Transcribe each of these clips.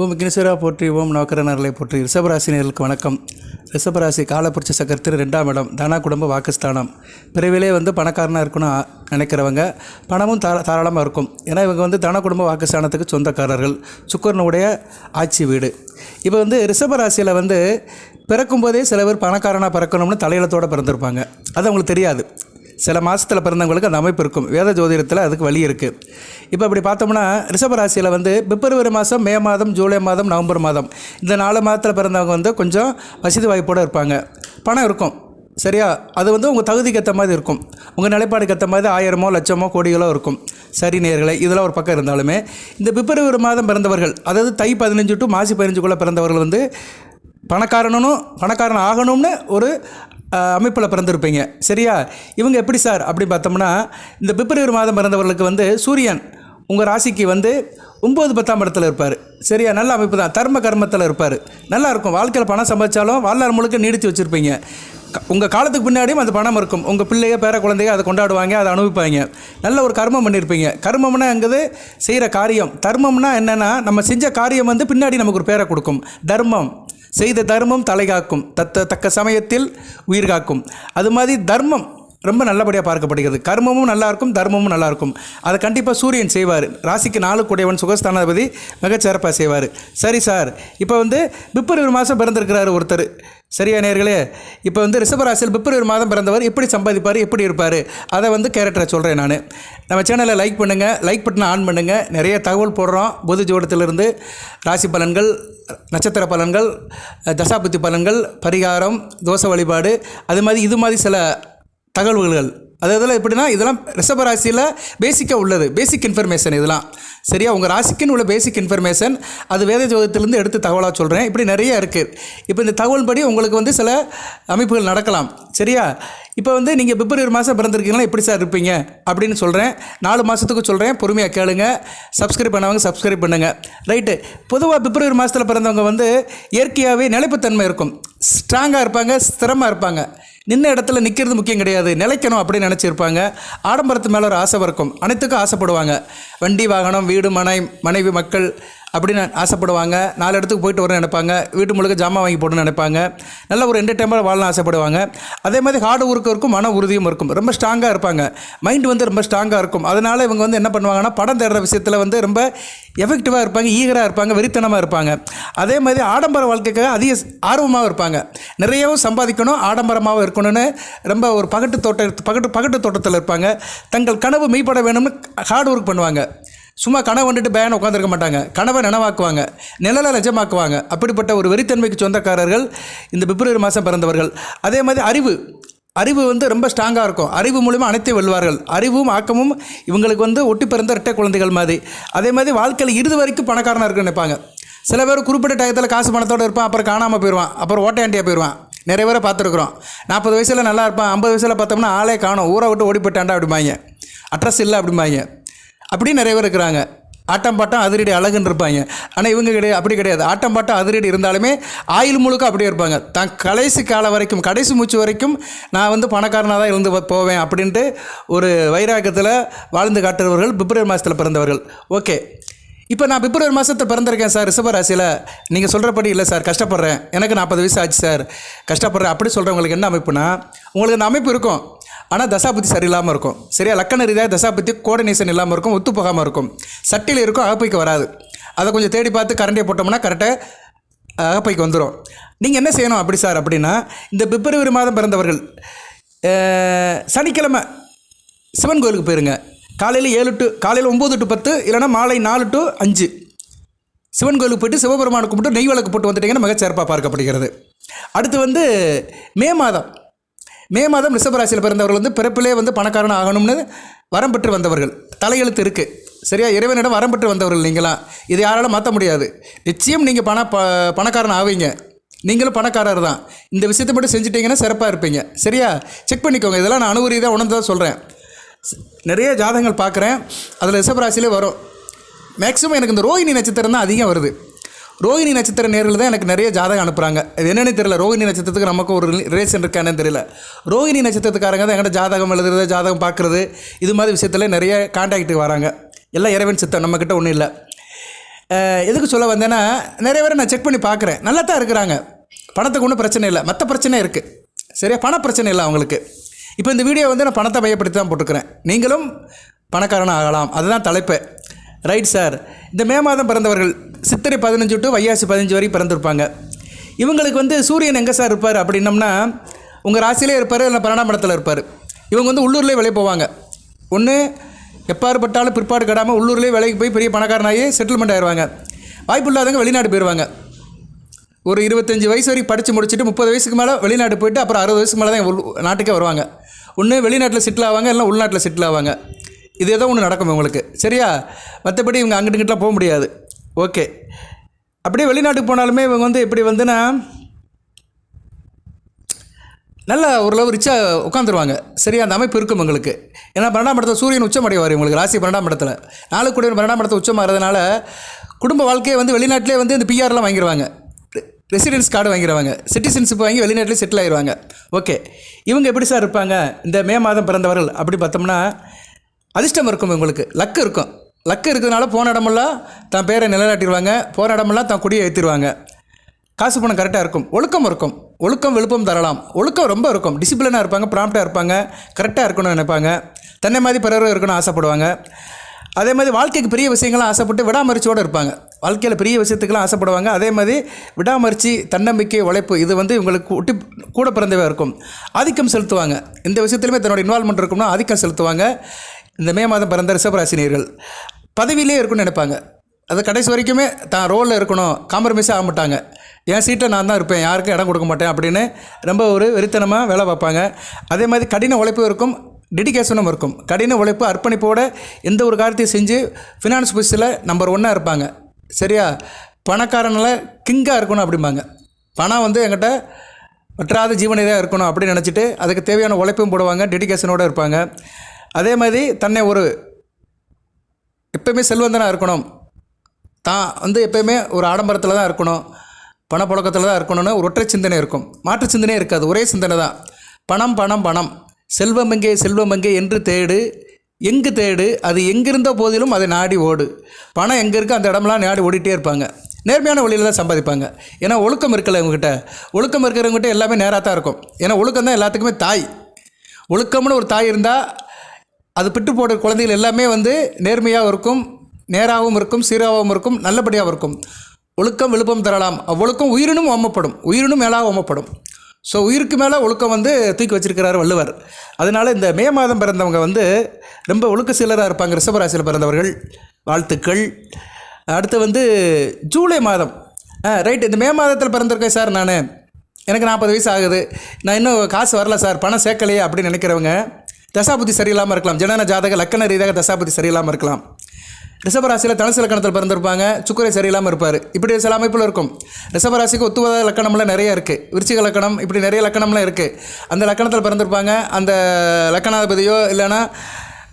ஓம் கினிசுரா போற்றி ஓம் நோக்கரனர்களை போற்றி. ரிஷபராசினியர்களுக்கு வணக்கம். ரிஷபராசி காலப்புரட்சி சக்கரத்தில் ரெண்டாம் இடம் தனா குடும்ப வாக்குஸ்தானம். பிறவிலே வந்து பணக்காரனாக இருக்கணும் நினைக்கிறவங்க பணமும் தாரா தாராளமாக இருக்கும். ஏன்னா இவங்க வந்து தன குடும்ப வாக்குஸ்தானத்துக்கு சொந்தக்காரர்கள். சுக்கரனுடைய ஆட்சி வீடு. இப்போ வந்து ரிஷபராசியில் வந்து பிறக்கும்போதே சில பேர் பணக்காரனாக பிறக்கணும்னு தலையிலத்தோடு பிறந்திருப்பாங்க. அது அவங்களுக்கு தெரியாது. சில மாதத்தில் பிறந்தவங்களுக்கு அந்த அமைப்பு இருக்கும். வேத ஜோதிடத்தில் அதுக்கு வழி இருக்குது இப்போ இப்படி பார்த்தோம்னா ரிஷபராசியில் வந்து பிப்ரவரி மாதம் மே மாதம் ஜூலை மாதம் நவம்பர் மாதம் இந்த நாலு மாதத்தில் பிறந்தவங்க வந்து கொஞ்சம் வசதி வாய்ப்போடு இருப்பாங்க. பணம் இருக்கும். சரியா? அது வந்து உங்கள் தகுதிக்கு ஏற்ற மாதிரி இருக்கும். உங்கள் நிலைப்பாடுக்கு ஏற்ற மாதிரி ஆயிரமோ லட்சமோ கோடிகளோ இருக்கும். சரி நேர்களை இதெல்லாம் ஒரு பக்கம் இருந்தாலுமே இந்த பிப்ரவரி மாதம் பிறந்தவர்கள் அதாவது தை பதினஞ்சு டு மாசி பதினஞ்சுக்குள்ளே பிறந்தவர்கள் வந்து பணக்காரனும் பணக்காரன் ஆகணும்னு ஒரு அமைப்பில் பிறந்திருப்பீங்க. சரியா? இவங்க எப்படி சார்? அப்படி பார்த்தோம்னா இந்த பிப்ரவரி மாதம் பிறந்தவர்களுக்கு வந்து சூரியன் உங்கள் ராசிக்கு வந்து ஒம்பது பத்தாம் இடத்துல இருப்பார். சரியா? நல்ல அமைப்பு தான். தர்ம கர்மத்தில் இருப்பார். நல்லா இருக்கும். வாழ்க்கையில் பணம் சம்பாதிச்சாலும் வாழ்நாள் முழுக்க நீடித்து வச்சுருப்பீங்க. உங்கள் காலத்துக்கு பின்னாடியும் அந்த பணம் இருக்கும். உங்கள் பிள்ளைய பேர குழந்தைய அதை கொண்டாடுவாங்க அதை அனுபவிப்பாங்க. நல்ல ஒரு கர்மம் பண்ணியிருப்பீங்க கர்மம்னா அங்கிறது செய்கிற காரியம். தர்மம்னா என்னென்னா நம்ம செஞ்ச காரியம் வந்து பின்னாடி நமக்கு ஒரு பேரை கொடுக்கும். தர்மம். செய்த தர்மம் தலை காக்கும். தத்த தக்க சமயத்தில் உயிர் காக்கும். அது மாதிரி தர்மம் ரொம்ப நல்லபடியாக பார்க்கப்படுகிறது. கர்மமும் நல்லாயிருக்கும் தர்மமும் நல்லாயிருக்கும் அதை கண்டிப்பாக சூரியன் செய்வார். ராசிக்கு நாலு கூடையவன் சுகஸ்தானாதிபதி மிகச்சிறப்பாக செய்வார். சரி சார் இப்போ வந்து பிப்ரவரி மாதம் பிறந்திருக்கிறார் ஒருத்தர். சரியா நேர்களே? இப்போ வந்து ரிஷபராசியில் பிப்ரவரி மாதம் பிறந்தவர் எப்படி சம்பாதிப்பார் எப்படி இருப்பார்? அதை வந்து கேரக்டரை சொல்கிறேன் நான். நம்ம சேனலை லைக் பண்ணுங்கள் லைக் பட்டனை ஆன் பண்ணுங்கள் நிறைய தகவல் போடுறோம். பொது ஜோடத்திலிருந்து ராசி பலன்கள் நட்சத்திர பலன்கள் தசாபுத்தி பலன்கள் பரிகாரம் தோசை வழிபாடு. அது மாதிரி இது மாதிரி சில தகவல்கள் அது இதெல்லாம் எப்படின்னா இதெல்லாம் ரிஷபராசியில் பேசிக்காக உள்ளது. பேசிக் இன்ஃபர்மேஷன் இதெல்லாம். சரியா? உங்கள் ராசிக்குன்னு உள்ள பேசிக் இன்ஃபர்மேஷன் அது வேத ஜோதத்திலேருந்து எடுத்து தகவலாக சொல்கிறேன் இப்படி நிறைய இருக்குது இப்போ இந்த தகவல் படி உங்களுக்கு வந்து சில அமைப்புகள் நடக்கலாம். சரியா? இப்போ வந்து நீங்கள் பிப்ரவரி மாதம் பிறந்திருக்கீங்களா? எப்படி சார் இருப்பீங்க? அப்படின்னு சொல்கிறேன் நாலு மாதத்துக்கு சொல்கிறேன் பொறுமையாக கேளுங்க. சப்ஸ்கிரைப் பண்ணவங்க சப்ஸ்கிரைப் பண்ணுங்கள் ரைட்டு பொதுவாக பிப்ரவரி மாதத்தில் பிறந்தவங்க வந்து இயற்கையாகவே நிலைப்புத்தன்மை இருக்கும். ஸ்ட்ராங்காக இருப்பாங்க ஸ்திரமாக இருப்பாங்க. நின்ன இடத்துல நிற்கிறது முக்கியம் கிடையாது. நிலைக்கணும் அப்படின்னு நினச்சிருப்பாங்க. ஆடம்பரத்து மேலே ஒரு ஆசை இருக்கும். அனைத்துக்கும் ஆசைப்படுவாங்க. வண்டி வாகனம் வீடு மனை மனைவி மக்கள் அப்படின்னு ஆசைப்படுவாங்க. நாலு இடத்துக்கு போயிட்டு வரணும்னு நினைப்பாங்க. வீட்டு முழுக்க ஜாமான் வாங்கி போடணும்னு நினைப்பாங்க. நல்ல ஒரு என்டர்டைன்மெண்ட் வாழணும் ஆசைப்படுவாங்க. அதே மாதிரி ஹார்டு ஒர்க்கும் இருக்கும் மன உறுதியும் இருக்கும். ரொம்ப ஸ்ட்ராங்காக இருப்பாங்க. மைண்ட் வந்து ரொம்ப ஸ்ட்ராங்காக இருக்கும். அதனால் இவங்க வந்து என்ன பண்ணுவாங்கன்னா படம் தேடுற விஷயத்தில் வந்து ரொம்ப எஃபெக்டிவாக இருப்பாங்க ஈகராக இருப்பாங்க வெறித்தனமாக இருப்பாங்க. அதே மாதிரி ஆடம்பர வாழ்க்கைக்காக அதிக ஆர்வமாக இருப்பாங்க. நிறையவும் சம்பாதிக்கணும் ஆடம்பரமாகவும் இருக்கணும்னு ரொம்ப ஒரு பகட்டு தோட்ட பகட்டு பகட்டு தோட்டத்தில் இருப்பாங்க. தங்கள் கனவு மெய்ப்பட வேணும்னு ஹார்ட் ஒர்க் பண்ணுவாங்க. சும்மா கனவு வந்துட்டு பேன் உட்காந்துருக்க மாட்டாங்க. கனவை நனவாக்குவாங்க. நிழலை லஜமாக்குவாங்க அப்படிப்பட்ட ஒரு வெறித்தன்மைக்கு சொந்தக்காரர்கள் இந்த பிப்ரவரி மாதம் பிறந்தவர்கள். அதே மாதிரி அறிவு. அறிவு வந்து ரொம்ப ஸ்ட்ராங்காக இருக்கும். அறிவு மூலிமா அனைத்தையும் வெல்வார்கள். அறிவும் ஆக்கமும் இவங்களுக்கு வந்து ஒட்டி பிறந்த இரட்டை குழந்தைகள் மாதிரி. அதே மாதிரி வாழ்க்கையில் இறுதி வரைக்கும் பணக்காரனாக இருக்குன்னு நினைப்பாங்க. சில பேர் குறிப்பிட்ட டயத்தில் காசு பணத்தோடு இருப்பான் அப்புறம் காணாமல் போயிடுவான் அப்புறம் ஓட்டையாண்டியாக போயிடுவான் நிறைய பேரை பார்த்துருக்குறோம். நாற்பது வயசில் நல்லா இருப்பான் ஐம்பது வயசில் பார்த்தோம்னா ஆளே காணும். ஊரை விட்டு ஓடி போயிட்டாண்டா அப்படிம்பாங்க. அட்ரஸ் இல்லை அப்படிம்பாங்க. அப்படியே நிறைய பேர் இருக்கிறாங்க. ஆட்டம் பாட்டம் அதிரடி அழகுன்னு இருப்பாங்க. ஆனால் இவங்க கிடையாது அப்படி கிடையாது. ஆட்டம் பாட்டம் அதிரடி இருந்தாலுமே ஆயுள் முழுக்க அப்படியே இருப்பாங்க. தான் கடைசி காலம் வரைக்கும் கடைசி மூச்சு வரைக்கும் நான் வந்து பணக்காரனாக தான் இருந்து போவேன் அப்படின்ட்டு ஒரு வைராக்கத்தில் வாழ்ந்து காட்டுறவர்கள் பிப்ரவரி மாதத்தில் பிறந்தவர்கள். ஓகே. இப்போ நான் பிப்ரவரி மாதத்தில் பிறந்திருக்கேன் சார் ரிஷபராசியில் நீங்கள் சொல்கிறபடி இல்லை சார் கஷ்டப்படுறேன். எனக்கு நாற்பது வயசு ஆச்சு சார். கஷ்டப்படுறேன். அப்படி சொல்கிறவங்களுக்கு என்ன அமைப்புனா உங்களுக்கு அந்த அமைப்பு இருக்கும். ஆனால் தசாபுத்தி சரியில்லாமல் இருக்கும். சரியா? லக்கண ரீதியாக தசாபுத்தி கோர்டினேஷன் இல்லாமல் இருக்கும் ஒத்து போகாமல் இருக்கும். சட்டியில் இருக்கும் அகப்பைக்கு வராது. அதை கொஞ்சம் தேடி பார்த்து கரண்டியை போட்டோம்னா கரெக்டாக அகப்பைக்கு வந்துடும் நீங்கள் என்ன செய்யணும் அப்படி சார் அப்படின்னா இந்த பிப்ரவரி மாதம் பிறந்தவர்கள் சனிக்கிழமை சிவன் கோயிலுக்கு போயிருங்க. காலையில் ஏழு டு காலையில் ஒம்பது டு பத்து இல்லைன்னா மாலை நாலு டு அஞ்சு. சிவன் கோயிலுக்கு போயிட்டு சிவபெருமானுக்கு மட்டும் நெய் விளக்கு போட்டு வந்துட்டிங்கன்னா மிகச்சிறப்பாக பார்க்கப்படுகிறது. அடுத்து வந்து மே மாதம். மே மாதம் ரிஷபராசியில் பிறந்தவர்கள் வந்து பிறப்பிலே வந்து பணக்காரன் ஆகணும்னு வரம் பெற்று வந்தவர்கள். தலையெழுத்து இருக்குது சரியா? இறைவனிடம் வரம் பெற்று வந்தவர்கள் நீங்களாம் இது யாராலும் மாற்ற முடியாது. நிச்சயம் நீங்கள் பண ப பணக்காரன் ஆவீங்க. நீங்களும் பணக்காரர் தான். இந்த விஷயத்தை மட்டும் செஞ்சிட்டிங்கன்னா சிறப்பாக இருப்பீங்க. சரியா? செக் பண்ணிக்கோங்க. இதெல்லாம் நான் அனுகுறி தான் உணர்ந்து தான் சொல்கிறேன் நிறைய ஜாதகங்கள் பார்க்குறேன். அதில் ரிஷபராசிலே வரும். மேக்ஸிமம் எனக்கு இந்த ரோஹிணி நட்சத்திரம் தான் அதிகம் வருது. ரோஹிணி நட்சத்திர நேரில் தான் எனக்கு நிறைய ஜாதகம் அனுப்புகிறாங்க இது என்னென்னு தெரியல. ரோஹிணி நட்சத்திரத்துக்கு நமக்கு ஒரு ரிலேஷன் இருக்கானு தெரியல. ரோஹிணி நட்சத்திரத்துக்காரங்க தான் எங்கிட்ட ஜாதகம் எழுதுறது ஜாதகம் பார்க்குறது இது மாதிரி விஷயத்தில் நிறைய கான்டாக்ட்டுக்கு வராங்க. எல்லாம் இறைவன் சித்தம் நம்மக்கிட்ட ஒன்றும் இல்லை. எதுக்கு சொல்ல வந்தேன்னா நிறைய பேரை நான் செக் பண்ணி பார்க்குறேன். நல்லா தான் இருக்கிறாங்க. பணத்துக்கு ஒன்றும் பிரச்சனை இல்லை. மற்ற பிரச்சனை இருக்குது சரியா? பண பிரச்சனை இல்லை அவங்களுக்கு. இப்போ இந்த வீடியோ வந்து நான் பணத்தை பயப்படுத்தி தான் போட்டுக்கிறேன். நீங்களும் பணக்காரன் ஆகலாம். அதுதான் தலைப்பு. ரைட் சார் இந்த மே மாதம் பிறந்தவர்கள் சித்திரை பதினஞ்சு டு வையாசி பதினஞ்சு வரை பிறந்திருப்பாங்க. இவங்களுக்கு வந்து சூரியன் எங்கே சார் இருப்பார் அப்படின்னம்னா உங்கள் ராசியிலே இருப்பார் இல்லை பன்னெண்டாம் இடத்துல இருப்பார். இவங்க வந்து உள்ளூர்லேயே வெளியே போவாங்க. ஒன்று எப்பாறுபட்டாலும் பிற்பாடு கெடாமல் உள்ளூர்லேயே வேலைக்கு போய் பெரிய பணக்காரனாகி செட்டில்மெண்ட் ஆயிடுவாங்க வாய்ப்பு இல்லாதவங்க வெளிநாடு போயிடுவாங்க ஒரு இருபத்தஞ்சி வயசு வரைக்கும் படித்து முடிச்சுட்டு முப்பது வயசுக்கு மேலே வெளிநாடு போயிட்டு அப்புறம் அறுபது வயசுக்கு மேலே தான் உள் நாட்டுக்கே வருவாங்க. ஒன்று வெளிநாட்டில் செட்டில் ஆவாங்க இல்லை உள்நாட்டில் செட்டில் ஆவாங்க. இது ஏதோ ஒன்று நடக்கும் உங்களுக்கு சரியா? மற்றபடி இவங்க அங்கிட்டு இங்கிட்டலாம் போக முடியாது. ஓகே. அப்படியே வெளிநாட்டுக்கு போனாலுமே இவங்க வந்து எப்படி வந்துன்னா நல்ல ஓரளவு ரிச்சாக உட்காந்துருவாங்க சரியா? அந்த அமைப்பு இருக்கும் உங்களுக்கு ஏன்னா பன்னெண்டாம் இடத்துல சூரியன் உச்சமடைவார் உங்களுக்கு ராசி பன்னெண்டாம் இடத்துல. நாலு கூட பன்னெண்டாம் இடத்துல உச்சமாகிறதுனால குடும்ப வாழ்க்கையை வந்து வெளிநாட்டிலே வந்து இந்த பிஆர்லாம் வாங்கிடுவாங்க ரெசிடென்ஸ் கார்டு வாங்கிடுவாங்க சிட்டிசன்ஷிப் வாங்கி வெளிநாட்டிலே செட்டில் ஆயிடுவாங்க ஓகே. இவங்க எப்படி சார் இருப்பாங்க? இந்த மே மாதம் பிறந்தவர்கள் அப்படி பார்த்தோம்னா அதிர்ஷ்டம் இருக்கும் உங்களுக்கு லக் இருக்கும். லக்கு இருக்கிறதுனால போன இடமெல்லாம் தான் பேரை நிலைநாட்டிடுவாங்க. போன இடமெல்லாம் தான் குடியை ஏற்றிடுவாங்க காசு பணம் கரெக்டாக இருக்கும். ஒழுக்கம் இருக்கும். ஒழுக்கம் விழுப்பம் தரலாம். ஒழுக்கம் ரொம்ப இருக்கும். டிசிப்ளினாக இருப்பாங்க ப்ராம்ப்டாக இருப்பாங்க கரெக்டாக இருக்கணும்னு நினைப்பாங்க. தன்னை மாதிரி பிறரும் இருக்கணும்னு ஆசைப்படுவாங்க. அதே மாதிரி வாழ்க்கைக்கு பெரிய விஷயங்கள்லாம் ஆசைப்பட்டு விடாமரிச்சியோடு இருப்பாங்க. வாழ்க்கையில் பெரிய விஷயத்துக்கெல்லாம் ஆசைப்படுவாங்க. அதே மாதிரி விடாமரிச்சி தன்னம்பிக்கை உழைப்பு இது வந்து இவங்களுக்கு ஒட்டி கூட பிறந்தவே இருக்கும். ஆதிக்கம் செலுத்துவாங்க. இந்த விஷயத்துலையுமே தன்னோட இன்வால்மெண்ட் இருக்கும்னா ஆதிக்கம் செலுத்துவாங்க. இந்த மே மாதம் பிறந்த ரிஷபராசினியர்கள் பதவியிலே இருக்கணும்னு நினைப்பாங்க. அது கடைசி வரைக்குமே தான் ரோலில் இருக்கணும். காம்ப்ரமைஸே ஆக மாட்டாங்க. என் சீட்டில் நான் தான் இருப்பேன். யாருக்கும் இடம் கொடுக்க மாட்டேன் அப்படின்னு ரொம்ப ஒரு வெறித்தனமாக வேலை பார்ப்பாங்க. அதே மாதிரி கடின உழைப்பு இருக்கும் டெடிகேஷனும் இருக்கும். கடின உழைப்பு அர்ப்பணிப்போட எந்த ஒரு காரியத்தையும் செஞ்சு ஃபினான்ஸ் பொசிஷனில் நம்பர் ஒன்னாக இருப்பாங்க. சரியா? பணக்காரனில் கிங்காக இருக்கணும் அப்படிம்பாங்க. பணம் வந்து என்கிட்ட வற்றாத ஜீவனையாக இருக்கணும் அப்படின்னு நினச்சிட்டு அதுக்கு தேவையான உழைப்பும் போடுவாங்க டெடிகேஷனோடு இருப்பாங்க. அதே மாதிரி தன்னை ஒரு எப்பயுமே செல்வந்தனாக இருக்கணும். தான் வந்து எப்பயுமே ஒரு ஆடம்பரத்தில் தான் இருக்கணும். பணப்புழக்கத்தில் தான் இருக்கணும்னு ஒரு ஒற்றை சிந்தனை இருக்கும். மாற்று சிந்தனையே இருக்காது. ஒரே சிந்தனை தான். பணம் பணம் பணம். செல்வம் எங்கே செல்வம் எங்கே என்று தேடு. எங்கு தேடு? அது எங்கிருந்த போதிலும் அதை நாடி ஓடு. பணம் எங்கே இருக்கோ? அந்த இடம்லாம் நாடி ஓடிட்டே இருப்பாங்க. நேர்மையான வழியில் தான் சம்பாதிப்பாங்க. ஏன்னா ஒழுக்கம் இருக்கல இவங்ககிட்ட. ஒழுக்கம் இருக்கிறவங்ககிட்ட எல்லாமே நேராக தான் இருக்கும். ஏன்னா ஒழுக்கம் தான் எல்லாத்துக்குமே தாய். ஒழுக்கம்னு ஒரு தாய் இருந்தால் அது பிட்டு போடுற குழந்தைகள் எல்லாமே வந்து நேர்மையாகவும் இருக்கும் நேராகவும் இருக்கும் சீராகவும் இருக்கும் நல்லபடியாகவும் இருக்கும். ஒழுக்கம் விழுப்பம் தரலாம். அவ்வளோக்கும் உயிரினும் ஓமப்படும் உயிரினும் மேலாக ஓமப்படும் ஸோ உயிருக்கு மேலே ஒழுக்கம் வந்து தூக்கி வச்சிருக்கிறார் வள்ளுவர். அதனால் இந்த மே மாதம் பிறந்தவங்க வந்து ரொம்ப ஒழுக்க சீலராக இருப்பாங்க ரிஷபராசியில் பிறந்தவர்கள். வாழ்த்துக்கள். அடுத்து வந்து ஜூலை மாதம். ரைட் இந்த மே மாதத்தில் பிறந்திருக்கேன் சார் நான். எனக்கு நாற்பது வயசு ஆகுது. நான் இன்னும் காசு வரல சார். பணம் சேர்க்கலையே அப்படின்னு நினைக்கிறவங்க. தசாபுத்தி சரியில்லாமல் இருக்கலாம். ஜனன ஜாதக லக்கண ரீதியாக தசாபுத்தி சரியில்லாமல் இருக்கலாம். ரிஷபராசியில் தனுசு லக்கணத்தில் பிறந்திருப்பாங்க. சுக்கரை சரியில்லாமல் இருப்பார். இப்படி சில அமைப்பில் இருக்கும். ரிஷபராசிக்கு ஒத்துவத லக்கணம்லாம் நிறைய இருக்குது விருச்சிக லக்கணம் இப்படி நிறைய லக்கணம்லாம் இருக்குது அந்த லக்கணத்தில் பிறந்திருப்பாங்க. அந்த லக்கணாதிபதியோ இல்லைன்னா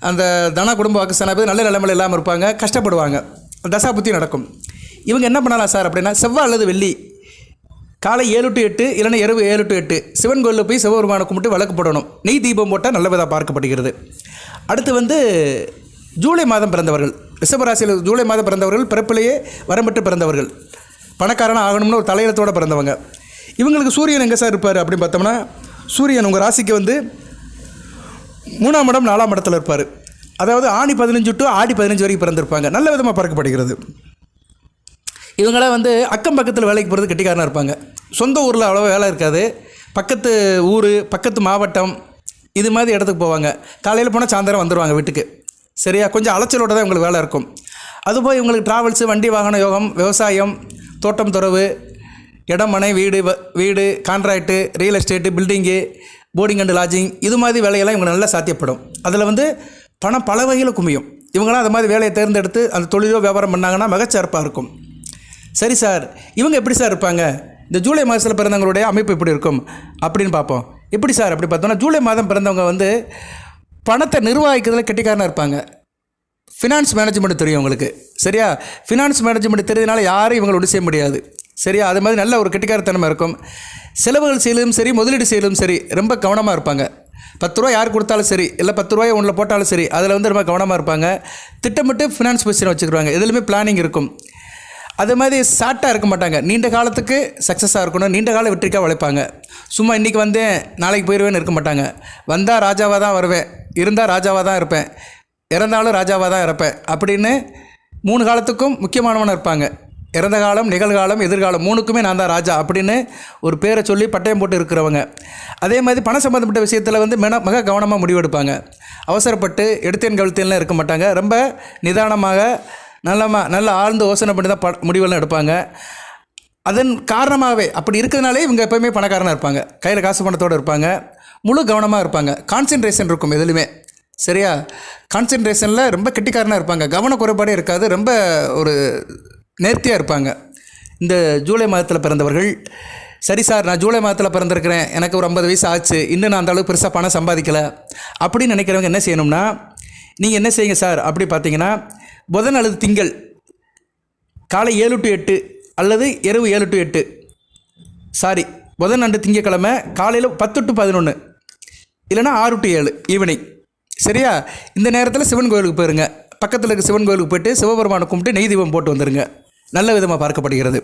அந்த தன குடும்ப வாக்குஸ்தானாதிபதி நல்ல நிலைமையில் இல்லாமல் இருப்பாங்க. கஷ்டப்படுவாங்க. தசா புத்தி நடக்கும். இவங்க என்ன பண்ணலாம் சார் அப்படின்னா செவ்வாய் அல்லது வெள்ளி காலை ஏழு டு எட்டு இல்லைன்னா இரவு ஏழு டு எட்டு. சிவன் கோயிலில் போய் சிவபெருமானை கும்பிட்டு விளக்கு போடணும். நெய் தீபம் போட்டால் நல்லவிதாக பார்க்கப்படுகிறது. அடுத்து வந்து ஜூலை மாதம் பிறந்தவர்கள். ரிஷபராசியில் ஜூலை மாதம் பிறந்தவர்கள் பிறப்பிலேயே வரம்பெற்று பிறந்தவர்கள். பணக்காரனாக ஆகணும்னு ஒரு தலையெழுத்தோடு பிறந்தவங்க. இவங்களுக்கு சூரியன் எங்கே சார் இருப்பார் அப்படின்னு பார்த்தோம்னா சூரியன் உங்கள் ராசிக்கு வந்து மூணாம் இடம் நாலாம் இடத்துல இருப்பார். அதாவது ஆணி பதினஞ்சு டு ஆடி பதினஞ்சு வரைக்கும் பிறந்திருப்பாங்க. நல்ல விதமாக பார்க்கப்படுகிறது. இவங்களாம் வந்து அக்கம் பக்கத்தில் வேலைக்கு போகிறது கெட்டிக்காரனாக இருப்பாங்க. சொந்த ஊரில் அவ்வளோ வேலை இருக்காது. பக்கத்து ஊர் பக்கத்து மாவட்டம் இது மாதிரி இடத்துக்கு போவாங்க. காலையில் போனால் சாயந்தரம் வந்துடுவாங்க வீட்டுக்கு. சரியா? கொஞ்சம் அலைச்சலோட தான் இவங்களுக்கு வேலை இருக்கும். அதுபோல் இவங்களுக்கு ட்ராவல்ஸு வண்டி வாகன யோகம் விவசாயம் தோட்டம் துறவு இடம் மனை வீடு வ- வீடு contract real estate building boarding and lodging இது மாதிரி வேலையெல்லாம் இவங்க நல்லா சாத்தியப்படும். அதில் வந்து பணம் பல வகையில் குமியும் இவங்களாம் அது மாதிரி வேலையை தேர்ந்தெடுத்து அந்த தொழிலோ வியாபாரம் பண்ணாங்கன்னா மிகச்சிறப்பாக இருக்கும். சரி சார் இவங்க எப்படி சார் இருப்பாங்க? இந்த ஜூலை மாதத்தில் பிறந்தவங்களுடைய அமைப்பு எப்படி இருக்கும்? அப்படின்னு பார்ப்போம். எப்படி சார் அப்படி பார்த்தோம்னா ஜூலை மாதம் பிறந்தவங்க வந்து பணத்தை நிர்வகிக்கிறதுல கெட்டிக்காரனாக இருப்பாங்க. ஃபினான்ஸ் மேனேஜ்மெண்ட் தெரியும் உங்களுக்கு. சரியா? ஃபினான்ஸ் மேனேஜ்மெண்ட் தெரியுதுனால யாரும் இவங்களை ஒன்று செய்ய முடியாது. சரியா? அது மாதிரி நல்ல ஒரு கெட்டிக்காரத்தனமாக இருக்கும். செலவுகள் செய்யலும் சரி முதலீடு செய்யலும் சரி ரொம்ப கவனமாக இருப்பாங்க. பத்து ரூபா யார் கொடுத்தாலும் சரி இல்லை பத்து ரூபாய் ஒன்றில் போட்டாலும் சரி அதில் வந்து ரொம்ப கவனமாக இருப்பாங்க. திட்டமிட்டு ஃபினான்ஸ் பொசிஷன் வச்சுக்கிறாங்க எதுலையுமே பிளானிங் இருக்கும். அதே மாதிரி சாட்டாக இருக்க மாட்டாங்க. நீண்ட காலத்துக்கு சக்ஸஸாக இருக்கணும். நீண்ட கால வெற்றிக்காக உழைப்பாங்க. சும்மா இன்றைக்கி வந்தேன் நாளைக்கு போயிடுவேன்னு இருக்க மாட்டாங்க. வந்தால் ராஜாவாக தான் வருவேன். இருந்தால் ராஜாவாக தான் இருப்பேன். இறந்தாலும் ராஜாவாக தான் இருப்பேன் அப்படின்னு மூணு காலத்துக்கும் முக்கியமானவனாக இருப்பாங்க. இறந்த காலம் நிகழ்காலம் எதிர்காலம் மூணுக்குமே நான் தான் ராஜா அப்படின்னு ஒரு பேரை சொல்லி பட்டயம் போட்டு இருக்கிறவங்க. அதே மாதிரி பணம் சம்மந்தப்பட்ட விஷயத்தில் வந்து மென மிக கவனமாக முடிவெடுப்பாங்க. அவசரப்பட்டு எடுத்தேன் கவிழ்த்தேன்லாம் இருக்க மாட்டாங்க. ரொம்ப நிதானமாக நல்லமா நல்ல ஆழ்ந்து யோசனை பண்ணி தான் ப முடிவெல்லாம் எடுப்பாங்க. அதன் காரணமாகவே அப்படி இருக்கிறதுனாலே இவங்க எப்போவுமே பணக்காரனாக இருப்பாங்க. கையில் காசு பணத்தோடு இருப்பாங்க. முழு கவனமாக இருப்பாங்க. கான்சென்ட்ரேஷன் இருக்கும் எதுலையுமே. சரியா? கான்சென்ட்ரேஷனில் ரொம்ப கெட்டிக்காரனாக இருப்பாங்க. கவன குறைபாடே இருக்காது. ரொம்ப ஒரு நேர்த்தியாக இருப்பாங்க. இந்த ஜூலை மாதத்தில் பிறந்தவர்கள் சரி சார் நான் ஜூலை மாதத்தில் பிறந்திருக்கிறேன். எனக்கு ஒரு ஐம்பது வயசு ஆச்சு. இன்னும் நான் அந்த அளவுக்கு பெருசாக பணம் சம்பாதிக்கலை. அப்படின்னு நினைக்கிறவங்க என்ன செய்யணும்னா நீங்கள் என்ன செய்யுங்க சார்? அப்படி பார்த்தீங்கன்னா புதன் அல்லது திங்கள் காலை ஏழு டு எட்டு அல்லது இரவு ஏழு டு எட்டு. சாரி புதன் அன்று திங்கக்கிழமை காலையில் பத்து டு பதினொன்று இல்லைன்னா ஆறு டு ஏழு ஈவினிங் சரியா? இந்த நேரத்தில் சிவன் கோயிலுக்கு போயிருங்க. பக்கத்தில் இருக்க சிவன் கோயிலுக்கு போயிட்டு சிவபெருமானை கும்பிட்டு நெய் தீபம் போட்டு வந்துருங்க. நல்ல விதமாக பார்க்கப்படுகிறது.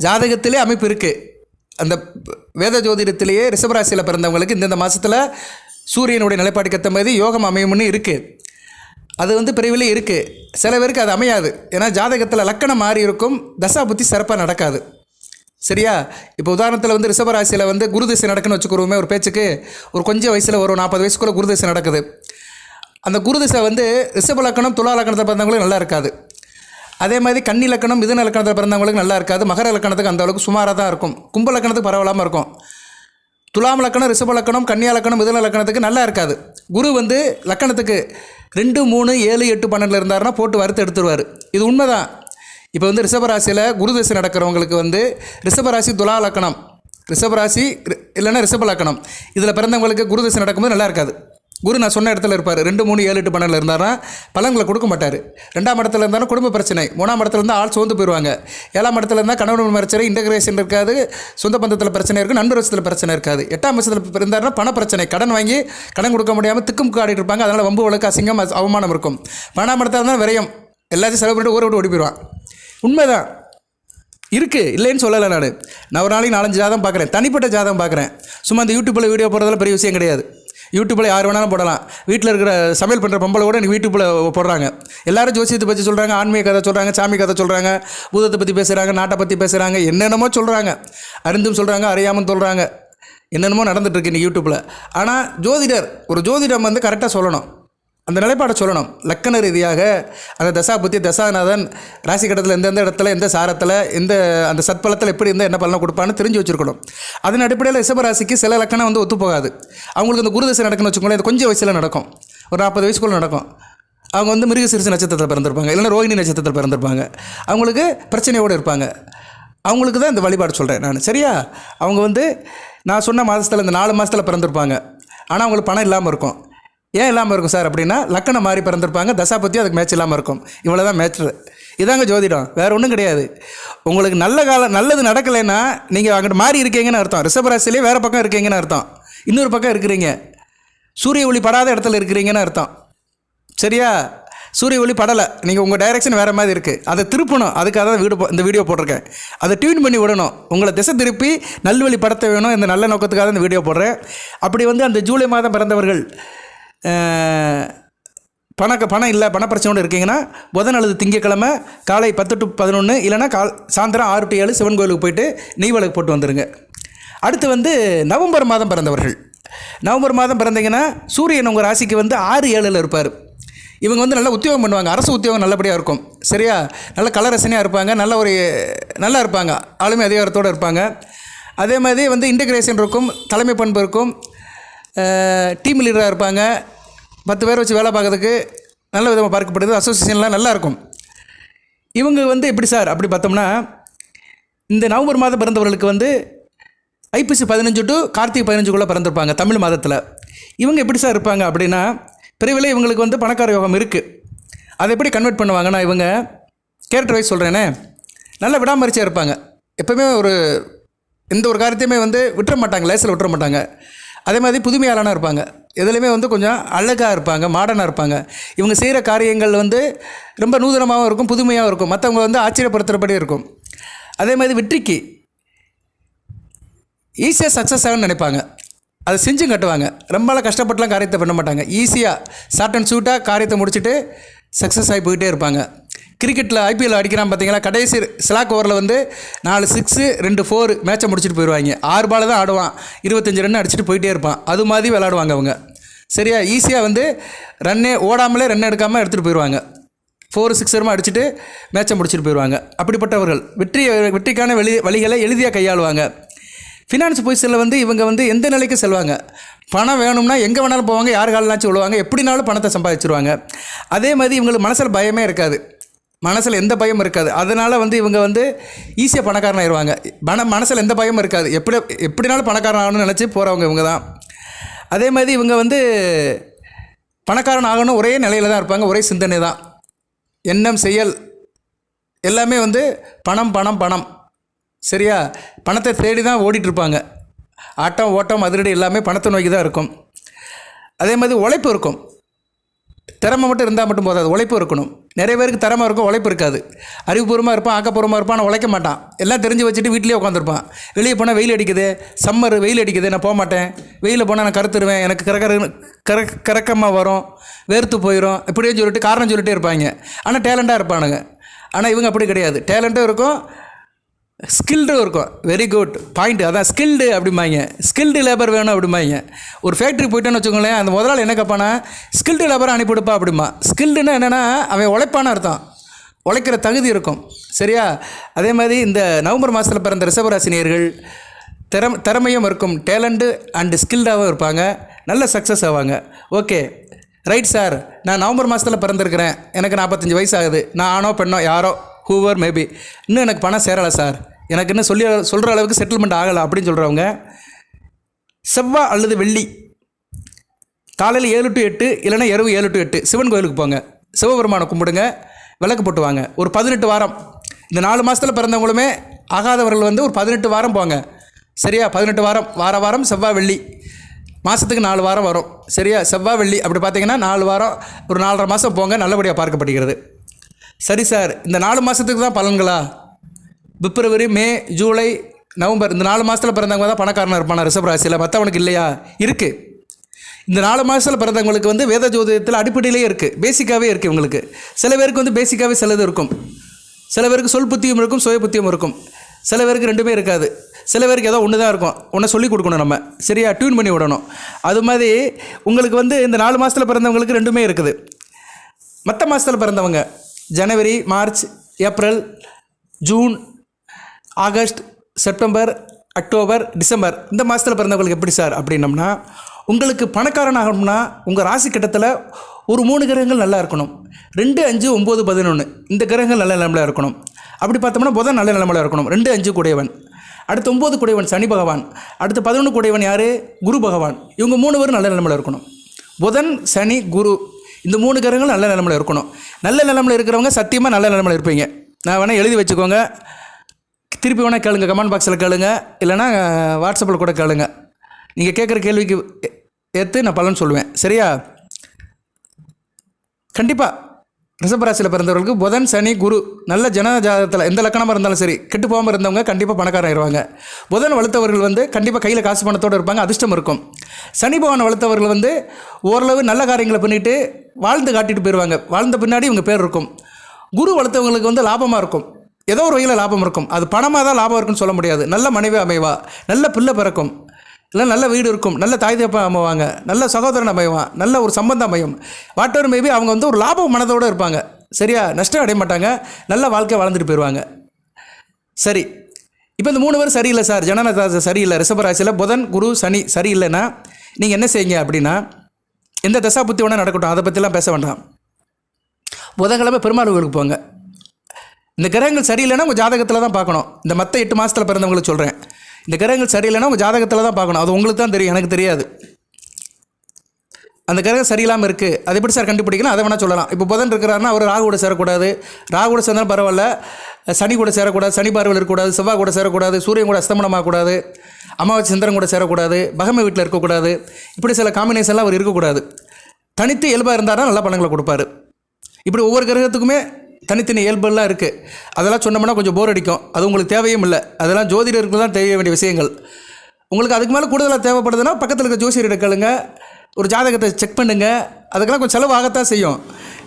ஜாதகத்திலே அமைப்பு இருக்குது அந்த வேத ஜோதிடத்திலேயே ரிஷபராசியில் பிறந்தவங்களுக்கு இந்தந்த மாதத்தில் சூரியனுடைய நிலைப்பாட்டுக்கு ஏற்ற மாதிரி யோகம் அமையும்னு இருக்குது அது வந்து பிரிவிலே இருக்குது சில பேருக்கு அது அமையாது. ஏன்னா ஜாதகத்தில் லக்கணம் மாறி இருக்கும் தசா புத்தி சிறப்பாக நடக்காது. சரியா? இப்போ உதாரணத்தில் வந்து ரிஷபராசியில் வந்து குருதசை நடக்குன்னு வச்சுக்கிறோமே ஒரு பேச்சுக்கு ஒரு கொஞ்சம் வயசில் ஒரு நாற்பது வயசுக்குள்ள குருதிசை நடக்குது. அந்த குருதசை வந்து ரிஷப லக்கணம் துலா லக்கணத்தை பிறந்தவங்களுக்கு நல்லா இருக்காது. அதே மாதிரி கன்னி லக்கணம் மிதுன லக்கணத்தில் பிறந்தவங்களுக்கு நல்லா இருக்காது. மகர லக்கணத்துக்கு அந்த அளவுக்கு சுமாராக தான் இருக்கும். கும்ப லக்கணத்துக்கு பரவலாமல் இருக்கும். துலாம் லக்கணம் ரிஷப லக்கணம் கன்னியா லக்கணம் மிதுன லக்கணத்துக்கு நல்லா இருக்காது. குரு வந்து லக்கணத்துக்கு ரெண்டு மூணு ஏழு எட்டு பன்னெண்டில் இருந்தாருன்னா போட்டு வறுத்து எடுத்துருவார். இது உண்மைதான். இப்போ வந்து ரிஷபராசியில் குருதசை நடக்கிறவங்களுக்கு வந்து ரிஷபராசி துலா லக்கணம். ரிஷபராசி இல்லைன்னா ரிஷப லக்கணம். இதில் பிறந்தவங்களுக்கு குரு தசை நடக்கும்போது நல்லா இருக்காது. குரு நான் சொன்ன இடத்துல இருப்பார். ரெண்டு மூணு ஏழு எட்டு பன்னெண்டில் இருந்தாருன்னா பலன்களை கொடுக்க மாட்டார். ரெண்டாம் இடத்துல இருந்தாலும் குடும்ப பிரச்சனை. மூணாம் இடத்துல இருந்தால் ஆள் சோர்ந்து போயிடுவாங்க ஏழாம் இடத்துல இருந்தால் கணவன் மறைச்சரை இன்டகிரேஷன் இருக்காது சொந்த பந்தத்தில் பிரச்சனை இருக்கும் நண்பர் வருஷத்தில் பிரச்சனை இருக்காது. எட்டாம் வருஷத்தில் இருந்தாருன்னா பண பிரச்சனை. கடன் வாங்கி கடன் கொடுக்க முடியாமல் திக்கும் காடிட்டு இருப்பாங்க. அதனால் வம்பு வழக்கு அசிங்கம் அவமானம் இருக்கும். பணாம் இடத்துல இருந்தால் விரயம். எல்லாத்தையும் செலவு பண்ணிட்டு ஊரை விட்டு ஓடி போயிடுவான் உண்மைதான். இருக்குது இல்லைன்னு சொல்லலை நான். நான் ஒரு நாளைக்கு நாலஞ்சு ஜாதகம் பார்க்குறேன். தனிப்பட்ட ஜாதகம் பார்க்குறேன். சும்மா இந்த யூடியூப்பில் வீடியோ போடுறதுல பெரிய விஷயம் கிடையாது. யூடியூப்பில் யார் வேணாலும் போடலாம். வீட்டில் இருக்கிற சமையல் பண்ணுற பொம்பளை கூட எனக்கு யூடியூப்பில் போடுறாங்க. எல்லாரும் ஜோசியத்தை பற்றி சொல்கிறாங்க ஆன்மீக கதை சொல்கிறாங்க சாமி கதை சொல்கிறாங்க பூதத்தை பற்றி பேசுகிறாங்க நாட்டை பற்றி பேசுகிறாங்க என்னென்னமோ சொல்கிறாங்க அறிந்தும் சொல்கிறாங்க அறியாமல் சொல்கிறாங்க என்னென்னமோ நடந்துகிட்ருக்கு இன்றைக்கி இன்னைக்கு யூடியூப்பில் ஆனால் ஜோதிடர் ஒரு ஜோதிடம் வந்து கரெக்டாக சொல்லணும். அந்த நிலைப்பாடை சொல்லணும். லக்கண ரீதியாக அந்த தசா புத்தி தசாநாதன் ராசி கட்டத்தில் எந்தெந்த இடத்துல எந்த சாரத்தில் எந்த அந்த சத்பலத்தில் எப்படி இருந்தால் என்ன பலனை கொடுப்பான்னு தெரிஞ்சு வச்சிருக்கணும். அதன் அடிப்படையில் ரிஷபராசிக்கு சில லக்கணம் வந்து ஒத்து போகாது. அவங்களுக்கு அந்த குருதசை நடக்குன்னு வச்சுக்கோங்களேன் இது கொஞ்சம் வயசில் நடக்கும். ஒரு நாற்பது வயசுக்குள்ள நடக்கும். அவங்க வந்து மிருகசிரிசு நட்சத்திரத்தில் பிறந்திருப்பாங்க. இல்லைன்னா ரோஹிணி நட்சத்திரத்தில் பிறந்திருப்பாங்க. அவங்களுக்கு பிரச்சனையோடு இருப்பாங்க. அவங்களுக்கு தான் இந்த வழிபாடு சொல்கிறேன் நான். சரியா? அவங்க வந்து நான் சொன்ன மாதத்தில் இந்த நாலு மாதத்தில் பிறந்திருப்பாங்க. ஆனால் அவங்களுக்கு பணம் இல்லாமல் இருக்கும். ஏன் இல்லாமல் இருக்கும் சார் அப்படின்னா லக்கணம் மாறி பிறந்திருப்பாங்க தசாபத்தி அதுக்கு மேட்ச் இல்லாமல் இருக்கும். இவ்வளோ தான் மேட்ரு இதாங்க ஜோதிடம் வேறு ஒன்றும் கிடையாது. உங்களுக்கு நல்ல காலம் நல்லது நடக்கலைன்னா நீங்கள் அங்கிட்டு மாறி இருக்கீங்கன்னு அர்த்தம். ரிஷபராசிலே வேறு பக்கம் இருக்கீங்கன்னு அர்த்தம். இன்னொரு பக்கம் இருக்கிறீங்க. சூரிய ஒளி படாத இடத்துல இருக்கிறீங்கன்னு அர்த்தம். சரியா? சூரிய ஒளி படலை. நீங்கள் உங்கள் டைரெக்ஷன் வேறு மாதிரி இருக்குது அதை திருப்பணும். அதுக்காக தான் வீடு இந்த வீடியோ போட்டிருக்கேன். அதை டியூன் பண்ணி விடணும். உங்களை திசை திருப்பி நல்வழி படத்த வேணும். இந்த நல்ல நோக்கத்துக்காக தான் இந்த வீடியோ போடுறேன். அப்படி வந்து அந்த ஜூலை மாதம் பிறந்தவர்கள் பணக்க பணம் இல்லை பணப்பிரச்சனையோடு இருக்கீங்கன்னா புதன் அல்லது திங்கக்கிழமை காலை பத்து டு பதினொன்று இல்லைன்னா கால் சாயந்தரம் ஆறு டு ஏழு சிவன் கோயிலுக்கு போயிட்டு நெய்வலுக்கு போட்டு வந்துடுங்க அடுத்து வந்து நவம்பர் மாதம் பிறந்தவர்கள். நவம்பர் மாதம் பிறந்தீங்கன்னா சூரியன் உங்கள் ராசிக்கு வந்து ஆறு ஏழில் இருப்பார். இவங்க வந்து நல்ல உத்தியோகம் பண்ணுவாங்க. அரசு உத்தியோகம் நல்லபடியாக இருக்கும். சரியா? நல்ல கலரசனையாக இருப்பாங்க. நல்ல ஒரு நல்லா இருப்பாங்க. ஆளுமை அதிகாரத்தோடு இருப்பாங்க. அதே மாதிரி வந்து இன்டகிரேஷன் இருக்கும். தலைமை பண்பு இருக்கும். டீம் லீடராக இருப்பாங்க. பத்து பேர் வச்சு வேலை பார்க்கறதுக்கு நல்ல விதமாக பார்க்கப்படுது அசோசியேஷன்லாம் நல்லாயிருக்கும் இவங்க வந்து எப்படி சார்? அப்படி பார்த்தோம்னா இந்த நவம்பர் மாதம் பிறந்தவர்களுக்கு வந்து ஐப்பசி பதினஞ்சு டு கார்த்திகை பதினஞ்சுக்குள்ளே பிறந்திருப்பாங்க தமிழ் மாதத்தில். இவங்க எப்படி சார் இருப்பாங்க அப்படின்னா பிரிவில் இவங்களுக்கு வந்து பணக்கார யோகம் இருக்குது அதை எப்படி கன்வெர்ட் பண்ணுவாங்கன்னா இவங்க கேரக்டர் வைஸ் சொல்கிறேனே நல்ல விடாமரிச்சியாக இருப்பாங்க. எப்போவுமே ஒரு எந்த ஒரு காரியத்தையுமே வந்து விட்டுற மாட்டாங்க லேசில் விட்டுற மாட்டாங்க. அதே மாதிரி புதுமையாளனாக இருப்பாங்க. எதுலேயுமே வந்து கொஞ்சம் அழகாக இருப்பாங்க மாடர்னாக இருப்பாங்க. இவங்க செய்கிற காரியங்கள் வந்து ரொம்ப நூதனமாகவும் இருக்கும் புதுமையாகவும் இருக்கும். மற்றவங்க வந்து ஆச்சரியப்படுத்துகிறபடி இருக்கும். அதே மாதிரி வெற்றிக்கு ஈஸியாக சக்ஸஸ் ஆகும்னு நினைப்பாங்க. அதை செஞ்சும் கட்டுவாங்க. ரொம்பலாம் கஷ்டப்பட்டுலாம் காரியத்தை பண்ண மாட்டாங்க. ஈஸியாக ஷார்ட் அண்ட் ஷூட்டாக காரியத்தை முடிச்சுட்டு சக்ஸஸ் ஆகி போயிட்டே இருப்பாங்க. கிரிக்கெட்டில் ஐபிஎல் அடிக்கிறான் பார்த்தீங்களா? கடைசி ஸ்லாக் ஓவரில் வந்து நாலு சிக்ஸு ரெண்டு ஃபோர் மேட்சை முடிச்சுட்டு போயிடுவாங்க ஆறு பால் தான் ஆடுவான். இருபத்தஞ்சி ரன் அடிச்சுட்டு போயிட்டே இருப்பான். அது மாதிரி விளாடுவாங்க அவங்க. சரியா? ஈஸியாக வந்து ரன்னே ஓடாமலே ரன் எடுக்காமல் எடுத்துகிட்டு போயிடுவாங்க ஃபோர் சிக்ஸருமா அடிச்சுட்டு மேட்சை முடிச்சுட்டு போயிடுவாங்க அப்படிப்பட்டவர்கள். வெற்றி வெற்றிக்கான வெளி வழிகளை எளிதியாக கையாளுவாங்க. ஃபினான்ஸ் பொசிஷனில் வந்து இவங்க வந்து எந்த நிலைக்கு செல்வாங்க? பணம் வேணும்னா எங்கே வேணாலும் போவாங்க யார் காலனாச்சும் விழுவாங்க எப்படினாலும் பணத்தை சம்பாதிச்சிருவாங்க. அதே மாதிரி இவங்களுக்கு மனசில் பயமே இருக்காது. மனசில் எந்த பயமும் இருக்காது. அதனால் வந்து இவங்க வந்து ஈஸியாக பணக்காரன் ஆயிடுவாங்க மன மனசில் எந்த பயமும் இருக்காது. எப்படி எப்படினாலும் பணக்காரன் ஆகணும்னு நினச்சி போகிறவங்க இவங்க தான். அதே மாதிரி இவங்க வந்து பணக்காரன் ஆகணும் ஒரே நிலையில் தான் இருப்பாங்க. ஒரே சிந்தனை தான். எண்ணம் செயல் எல்லாமே வந்து பணம் பணம் பணம். சரியா? பணத்தை தேடி தான் ஓடிட்டுருப்பாங்க. ஆட்டம் ஓட்டம் அதிரடி எல்லாமே பணத்தை நோக்கி தான் இருக்கும். அதே மாதிரி உழைப்பு இருக்கும். திறமை மட்டும் இருந்தால் மட்டும் போதாது உழைப்பு இருக்கணும். நிறைய பேருக்கு திறமை இருக்கும் உழைப்பு இருக்காது. அறிவுபூர்வமாக இருப்பான் ஆக்கப்பூர்வமாக இருப்பான் ஆனால் உழைக்க மாட்டான். எல்லாம் தெரிஞ்சு வச்சுட்டு வீட்டிலேயே உட்காந்துருப்பான் வெளியே போனால் வெயில் அடிக்குது சம்மர் வெயில் அடிக்குது நான் போக மாட்டேன். வெயிலில் போனால் நான் கருத்துருவேன் எனக்கு கரகர கர கரக்கமாக வரும் வேர்த்து போயிடும் இப்படியே சொல்லிட்டு காரணம் சொல்லிட்டே இருப்பாங்க. ஆனால் டேலண்ட்டாக இருப்பானுங்க. ஆனால் இவங்க அப்படி கிடையாது. டேலண்ட்டும் இருக்கும் ஸ்கில்டும் இருக்கும். வெரி குட் பாயிண்ட் அதான் ஸ்கில்டு அப்படிம்பாங்க. ஸ்கில்டு லேபர் வேணும் அப்படிம்பாங்க. ஒரு ஃபேக்ட்ரி போயிட்டோன்னு வச்சுக்கோங்களேன் அந்த முதலாளி என்ன கேட்பானா ஸ்கில்டு லேபரை அனுப்பிவிடுப்பா அப்படிமா ஸ்கில்டுன்னா என்னென்னா அவன் உழைப்பான அர்த்தம். உழைக்கிற தகுதி இருக்கும். சரியா? அதே மாதிரி இந்த நவம்பர் மாதத்தில் பிறந்த ரிசவராசினியர்கள் திறம் திறமையும் இருக்கும். டேலண்ட்டு அண்டு ஸ்கில்டாகவும் இருப்பாங்க. நல்ல சக்ஸஸ் ஆவாங்க. ஓகே ரைட் சார் நான் நவம்பர் மாதத்தில் பிறந்திருக்கிறேன். எனக்கு நாற்பத்தஞ்சு வயசு ஆகுது. நான் ஆணோ பெண்ணோ யாரோ ஹூவர் மேபி இன்னும் எனக்கு பணம் சேரலை சார் எனக்கு இன்னும் சொல்லி சொல்கிற அளவுக்கு செட்டில்மெண்ட் ஆகலை அப்படின்னு சொல்கிறவங்க செவ்வாய் அல்லது வெள்ளி காலையில் ஏழு டு எட்டு இல்லைன்னா இரவு ஏழு டு எட்டு சிவன் கோயிலுக்கு போங்க. சிவபெருமானை கும்பிடுங்க விளக்கு போட்டு வாங்க. ஒரு பதினெட்டு வாரம். இந்த நாலு மாதத்தில் பிறந்தவங்களுமே ஆகாதவர்கள் வந்து ஒரு பதினெட்டு வாரம் போங்க. சரியா? பதினெட்டு வாரம். வார வாரம் செவ்வாய் வெள்ளி. மாதத்துக்கு நாலு வாரம் வரும். சரியா? செவ்வாய் வெள்ளி. அப்படி பார்த்தீங்கன்னா நாலு வாரம் ஒரு நாலரை மாதம் போங்க. நல்லபடியாக பார்க்கப்படுகிறது. சரி சார் இந்த நாலு மாதத்துக்கு தான் பலன்களா? பிப்ரவரி மே ஜூலை நவம்பர் இந்த நாலு மாதத்தில் பிறந்தவங்க தான் பணக்காரனாக இருப்பானா ரிஷப ராசியில்? மற்றவனுக்கு இல்லையா? இருக்குது இந்த நாலு மாதத்தில் பிறந்தவங்களுக்கு வந்து வேத ஜோதிடத்தில் அடிப்படையிலே இருக்குது பேசிக்காகவே இருக்குது இவங்களுக்கு. சில பேருக்கு வந்து பேசிக்காகவே சிலது இருக்கும். சில பேருக்கு சொல் புத்தியும் இருக்கும் சுய புத்தியும் இருக்கும். சில பேருக்கு ரெண்டுமே இருக்காது. சில பேருக்கு ஏதோ ஒன்று தான் இருக்கும். ஒன்றை சொல்லி கொடுக்கணும் நம்ம. சரியா? டியூன் பண்ணி விடணும். அது மாதிரி உங்களுக்கு வந்து இந்த நாலு மாதத்தில் பிறந்தவங்களுக்கு ரெண்டுமே இருக்குது. மற்ற மாதத்தில் பிறந்தவங்க ஜனவரி March April June August September October December. இந்த மாதத்தில் பிறந்தவங்களுக்கு எப்படி சார் அப்படின்னம்னா உங்களுக்கு பணக்காரன் ஆகணும்னா உங்கள் ராசி கட்டத்தில் ஒரு மூணு கிரகங்கள் நல்லா இருக்கணும். ரெண்டு அஞ்சு ஒம்பது பதினொன்று இந்த கிரகங்கள் நல்ல நிலமையில இருக்கணும். அப்படி பார்த்தோம்னா புதன் நல்ல நிலமையில இருக்கணும். ரெண்டு அஞ்சு கூடையவன். அடுத்து ஒம்பது கூடையவன் சனி பகவான். அடுத்து பதினொன்று கூடையவன் யார்? குரு பகவான். இவங்க மூணு பேரும் நல்ல நிலமையில இருக்கணும். புதன் சனி குரு. இந்த மூணு கிரகங்கள் நல்ல நிலமையில் இருக்கணும். நல்ல நிலமையில் இருக்கிறவங்க சத்தியமாக நல்ல நிலமையில் இருப்பீங்க. நான் வேணால் எழுதி வச்சுக்கோங்க. திருப்பி வேணால் கேளுங்க. கமெண்ட் பாக்ஸில் கேளுங்க. இல்லைனா வாட்ஸ்அப்பில் கூட கேளுங்க. நீங்கள் கேட்குற கேள்விக்கு ஏ- ஏற்று நான் பலன் சொல்லுவேன் சரியா? கண்டிப்பாக ரிஷபராசியில் பிறந்தவர்களுக்கு புதன் சனி குரு நல்ல ஜன ஜாதகத்தில் எந்த லக்கணமாக இருந்தாலும் சரி கெட்டு போகாமல் இருந்தவங்க கண்டிப்பாக பணக்காரம் ஆயிடுவாங்க புதன் வளர்த்தவர்கள் வந்து கண்டிப்பாக கையில் காசு பணத்தோடு இருப்பாங்க அதிர்ஷ்டம் இருக்கும். சனி பவனை வளர்த்தவர்கள் வந்து ஓரளவு நல்ல காரியங்களை பண்ணிவிட்டு வாழ்ந்து காட்டிட்டு போயிடுவாங்க வாழ்ந்த பின்னாடி இவங்க பேர் இருக்கும். குரு வளர்த்தவங்களுக்கு வந்து லாபமாக இருக்கும். ஏதோ ஒரு வகையில் லாபம் இருக்கும். அது பணமாக தான் லாபம் இருக்குன்னு சொல்ல முடியாது. நல்ல மனைவி அமைவா. நல்ல பிள்ளை பிறக்கும். இல்லை நல்ல வீடு இருக்கும். நல்ல தாய் தப்பா அமைவாங்க. நல்ல சகோதரன் அமைவான். நல்ல ஒரு சம்பந்தம் அமையும். வாட்டர் மேபி அவங்க வந்து ஒரு லாபம் மனதோடு இருப்பாங்க. சரியா? நஷ்டம் அடைய மாட்டாங்க. நல்ல வாழ்க்கை வாழ்ந்துட்டு போயிடுவாங்க சரி. இப்போ இந்த மூணு பேர் சரியில்லை சார். ஜனநத சரியில்லை. ரிஷபராசியில் புதன் குரு சனி சரியில்லைன்னா நீங்கள் என்ன செய்யுங்க அப்படின்னா எந்த தசா புத்தி வேணால் நடக்கட்டும் அதை பற்றிலாம் பேச வேண்டாம். புதன்கிழமை பெருமாள் கோவிலுக்கு போங்க. இந்த கிரகங்கள் சரியில்லைன்னா உங்கள் ஜாதகத்தில் தான் பார்க்கணும். இந்த மற்ற எட்டு மாதத்தில் பிறந்தவங்களுக்கு சொல்கிறேன் இந்த கிரகங்கள் சரியில்லைன்னா உங்கள் ஜாதகத்தில் தான் பார்க்கணும். அது உங்களுக்கு தான் தெரியும் எனக்கு தெரியாது. அந்த கிரகம் சரியில்லாமல் இருக்குது அது எப்படி சார் கண்டுபிடிக்கணும்? அதை வேணால் சொல்லலாம். இப்போ புதன் இருக்கிறாருன்னா அவர் ராகு கூட சேரக்கூடாது. ராகு கூட சேர்ந்தாலும் பரவாயில்ல. சனி கூட சேரக்கூடாது. சனி பார்வையில் இருக்கக்கூடாது. செவ்வாய் கூட சேரக்கூடாது. சூரியன் கூட அஸ்தமனமாகக்கூடாது. அம்மாவை அமாவாசை சந்திரன் கூட சேரக்கூடாது பகமை வீட்டில் இருக்கக்கூடாது இப்படி சில காம்பினேஷன்லாம் அவர் இருக்கக்கூடாது. தனித்து இயல்பாக இருந்தாருன்னா நல்ல பலன்களை கொடுப்பாரு. இப்படி ஒவ்வொரு கிரகத்துக்குமே தனித்தனி இயல்பெல்லாம் இருக்குது அதெல்லாம் சொன்னோம்னா கொஞ்சம் போர் அடிக்கும். அது உங்களுக்கு தேவையும் இல்லை. அதெல்லாம் ஜோதிடருக்கு தான் தெரிய வேண்டிய விஷயங்கள். உங்களுக்கு அதுக்கு மேலே கூடுதலாக தேவைப்படுதுன்னா பக்கத்தில் இருக்க ஜோசியர் எடுக்கலுங்க ஒரு ஜாதகத்தை செக் பண்ணுங்க. அதுக்கெல்லாம் கொஞ்சம் செலவாகத்தான் செய்யும்.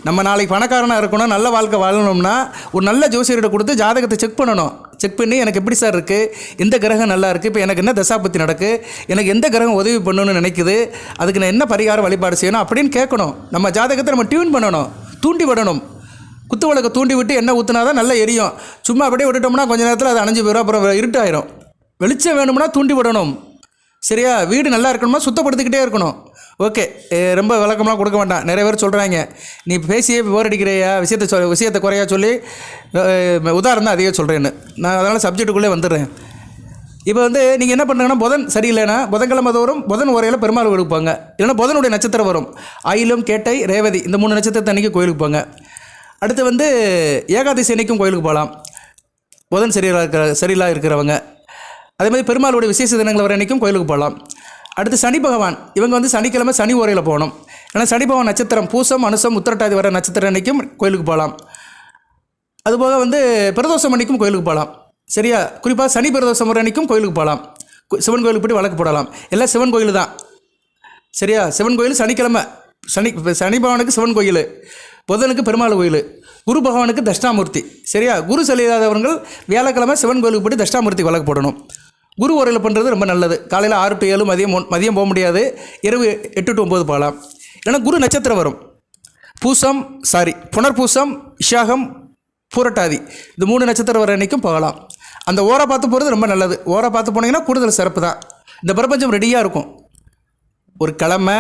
நம்ம நாளைக்கு பணக்காரனாக இருக்கணும் நல்ல வாழ்க்கை வாழணும்னா ஒரு நல்ல ஜோசியர்கிட்ட கொடுத்து ஜாதகத்தை செக் பண்ணணும். செக் பண்ணி எனக்கு எப்படி சார் இருக்குது எந்த கிரகம் நல்லா இருக்குது இப்போ எனக்கு என்ன தசாபத்தி நடக்கு? எனக்கு எந்த கிரகம் உதவி பண்ணணும்னு நினைக்குது? அதுக்கு நான் என்ன பரிகாரம் வழிபாடு செய்யணும் அப்படின்னு கேட்கணும். நம்ம ஜாதகத்தை நம்ம டியூன் பண்ணணும். தூண்டி விடணும். குத்து விளக்க தூண்டி விட்டு எண்ணெய் ஊற்றினா தான் நல்லா எரியும். சும்மா அப்படியே விட்டுட்டோம்னா கொஞ்ச நேரத்தில் அது அணைஞ்சு போயிடும் அப்புறம் இருட்டாயிரும். வெளிச்சம் வேணும்னா தூண்டி விடணும். சரியா? வீடு நல்லா இருக்கணுமா? சுத்தப்படுத்திக்கிட்டே இருக்கணும். ஓகே. ரொம்ப விளக்கம்லாம் கொடுக்க வேண்டாம். நிறைய பேர் சொல்கிறாங்க நீ பேசியே போர் அடிக்கிறையா? விஷயத்தை சொல் விஷயத்தை குறையா சொல்லி உதாரணம் தான் அதையே சொல்கிறேன்னு நான் அதனால் சப்ஜெக்ட்டுக்குள்ளே வந்துடுறேன். இப்போ வந்து நீங்கள் என்ன பண்ணுங்கன்னா புதன் சரியில்லைன்னா புதன்கிழமை தோறும் புதன் உரையில் பெருமாள் கோயிலுக்கு போங்க. இல்லைன்னா புதனுடைய நட்சத்திரம் வரும். ஆயிலும் கேட்டை ரேவதி இந்த மூணு நட்சத்திரத்தை அன்றைக்கி கோயிலுக்கு போங்க. அடுத்து வந்து ஏகாதசி அன்னைக்கும் கோயிலுக்கு போகலாம். புதன் சரியில்லா இருக்கிற சரியில்லா இருக்கிறவங்க. அதே மாதிரி பெருமாளுடைய விசேஷ தினங்கள் வர அன்றைக்கும் கோயிலுக்கு போகலாம். அடுத்து சனி பகவான். இவங்க வந்து சனிக்கிழமை சனி உரையில் போகணும். ஏன்னா சனி பகவான் நட்சத்திரம் பூசம் அனுசம் உத்திரட்டாதி வர நட்சத்திரம் அன்னைக்கும் கோயிலுக்கு போகலாம். அதுபோக வந்து பிரதோஷம் அன்னைக்கும் கோயிலுக்கு போகலாம். சரியா? குறிப்பாக சனி பிரதோஷம் வர அன்னைக்கும் கோயிலுக்கு போகலாம். கு- சிவன் கோயிலுக்கு போய் வழக்கு போடலாம். எல்லாம் சிவன் கோயில் தான். சரியா? சிவன் கோயில் சனிக்கிழமை. சனி இப்ப சனி பகவானுக்கு சிவன் கோயில். புதனுக்கு பெருமாள் கோயில். குரு பகவானுக்கு தஷ்டாமூர்த்தி சரியா? குரு செல்லாதவர்கள் வியாழக்கிழமை சிவன் கோயிலுக்கு போய்ட்டு தஷ்டாமூர்த்தி வழக்கு போடணும். குரு உரையில் பண்ணுறது ரொம்ப நல்லது. காலையில் ஆறு டு ஏழு மதியம் மதியம் போக முடியாது. இரவு எட்டு டு ஒம்பது போகலாம். ஏன்னா குரு நட்சத்திரம் வரும். பூசம் சாரி புனர்பூசம் இஷாகம் பூரட்டாதி. இந்த மூணு நட்சத்திரம் வர அன்றைக்கும் போகலாம். அந்த ஓரை பார்த்து போகிறது ரொம்ப நல்லது. ஓரை பார்த்து போனீங்கன்னா கூடுதல் சிறப்பு தான். இந்த பிரபஞ்சம் ரெடியாக இருக்கும். ஒரு கிழமை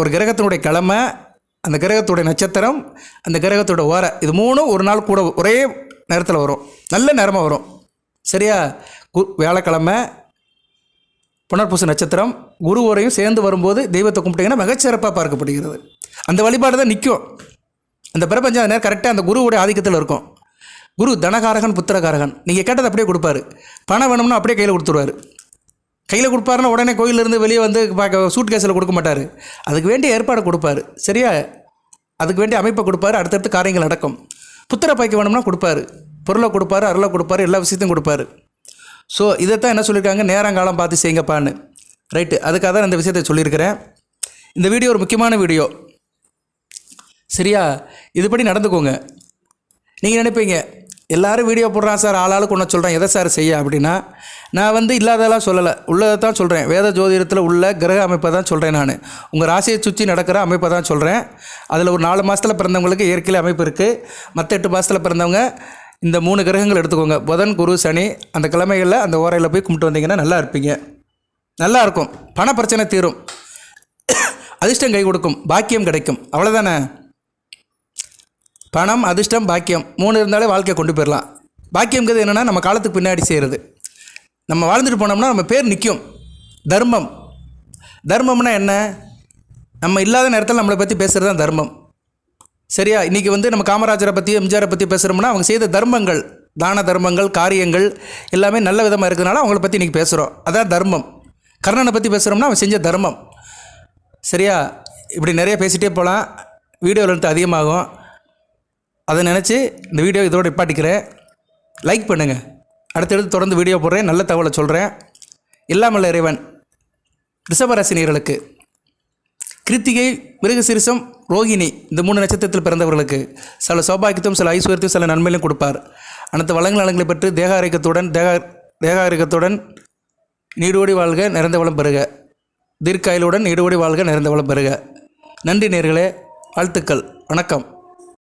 ஒரு கிரகத்தினுடைய கிழமை அந்த கிரகத்துடைய நட்சத்திரம் அந்த கிரகத்தோட ஓரை. இது மூணும் ஒரு நாள் கூட ஒரே நேரத்தில் வரும். நல்ல நேரமாக வரும். சரியா? கு வியாழக்கிழமை புனர்பூச நட்சத்திரம் குருவரையும் சேர்ந்து வரும்போது தெய்வத்தை கும்பிட்டீங்கன்னா மிகச்சிறப்பாக பார்க்கப்படுகிறது. அந்த வழிபாடு தான் நிற்கும் அந்த பிரபஞ்சம் நேரம் கரெக்டாக அந்த குருவுடைய ஆதிக்கத்தில் இருக்கும். குரு தனகாரகன் புத்திரகாரகன். நீங்கள் கேட்டதை அப்படியே கொடுப்பாரு. பணம் வேணும்னா அப்படியே கையில் கொடுத்துருவாரு. கையில் கொடுப்பாருன்னா உடனே கோயிலிருந்து வெளியே வந்து பார்க்க சூட் கேஸில் கொடுக்க மாட்டார். அதுக்கு வேண்டிய ஏற்பாடு கொடுப்பாரு. சரியா? அதுக்கு வேண்டிய அமைப்பை கொடுப்பாரு. அடுத்தடுத்து காரியங்கள் நடக்கும். புத்திர பாய்க்கு வேணும்னா கொடுப்பாரு. பொருளை கொடுப்பாரு அருளை கொடுப்பாரு எல்லா விஷயத்தையும் கொடுப்பாரு. ஸோ இதைத்தான் என்ன சொல்லியிருக்காங்க நேரங்காலம் பார்த்து செய்யுங்கப்பான்னு. ரைட்டு அதுக்காக தான் இந்த விஷயத்தை சொல்லியிருக்கிறேன். இந்த வீடியோ ஒரு முக்கியமான வீடியோ. சரியா? இதுபடி நடந்துக்கோங்க. நீங்கள் நினைப்பீங்க எல்லாரும் வீடியோ போடுறான் சார் ஆளாளுக்கு ஒன்று சொல்கிறேன் எதை சார் செய்ய அப்படின்னா நான் வந்து இல்லாததெல்லாம் சொல்லலை. உள்ளதை தான் சொல்கிறேன் வேத ஜோதிடத்தில் உள்ள கிரக அமைப்பை தான் சொல்கிறேன் நான். உங்கள் ராசியை சுற்றி நடக்கிற அமைப்பை தான் சொல்கிறேன் அதில் ஒரு நாலு மாதத்தில் பிறந்தவங்களுக்கு இயற்கையில் அமைப்பு இருக்குது மற்ற எட்டு மாதத்தில் பிறந்தவங்க இந்த மூணு கிரகங்கள் எடுத்துக்கோங்க. புதன் குரு சனி அந்த கிழமைகளில் அந்த ஓரையில் போய் கும்பிட்டு வந்தீங்கன்னா நல்லா இருப்பீங்க. நல்லா இருக்கும். பண பிரச்சனை தீரும். அதிர்ஷ்டம் கை கொடுக்கும். பாக்கியம் கிடைக்கும். அவ்வளோதானே பணம் அதிர்ஷ்டம் பாக்கியம். மூணு இருந்தாலே வாழ்க்கையை கொண்டு போயிடலாம். பாக்கியங்கிறது என்னென்னா நம்ம காலத்துக்கு பின்னாடி செய்கிறது நம்ம வாழ்ந்துட்டு போனோம்னா நம்ம பேர் நிற்கும் தர்மம். தர்மம்னா என்ன? நம்ம இல்லாத நேரத்தில் நம்மளை பற்றி பேசுகிறது தான் தர்மம். சரியா? இன்றைக்கி வந்து நம்ம காமராஜரை பற்றி எம்ஜிஆரை பற்றி பேசுகிறோம்னா அவங்க செய்த தர்மங்கள் தான தர்மங்கள் காரியங்கள் எல்லாமே நல்ல விதமாக இருக்கிறதுனால அவங்கள பற்றி இன்றைக்கி பேசுகிறோம் அதான் தர்மம். கர்ணனை பற்றி பேசுகிறோம்னா அவன் செஞ்ச தர்மம். சரியா? இப்படி நிறைய பேசிகிட்டே போகலாம் வீடியோ லென்த் அதிகமாகும். அதை நினச்சி இந்த வீடியோ இதோடு நிப்பாட்டிக்கிறேன். லைக் பண்ணுங்கள் அடுத்தடுத்து தொடர்ந்து வீடியோ போடுறேன். நல்ல தகவலை சொல்கிறேன் இல்லாமல் இறைவன். ரிஷபராசினியர்களுக்கு கிருத்திகை மிருகசிரிசம் ரோகிணி இந்த மூணு நட்சத்திரத்தில் பிறந்தவர்களுக்கு சில சௌபாகியத்தையும் சில ஐஸ்வர்யத்தையும் சில நன்மையிலும் கொடுப்பார். அனைத்து வளங்கள் நலங்களை பெற்று தேக ஆரோக்கியத்துடன் தேக தேக ஆரோக்கியத்துடன் நீடோடி வாழ்க நிறைந்த வளம் பெறுக. தீர்க்காயலுடன் நீடோடி வாழ்க நிறைந்த வளம் பெறுக. நன்றி நேர்களே வாழ்த்துக்கள். வணக்கம்.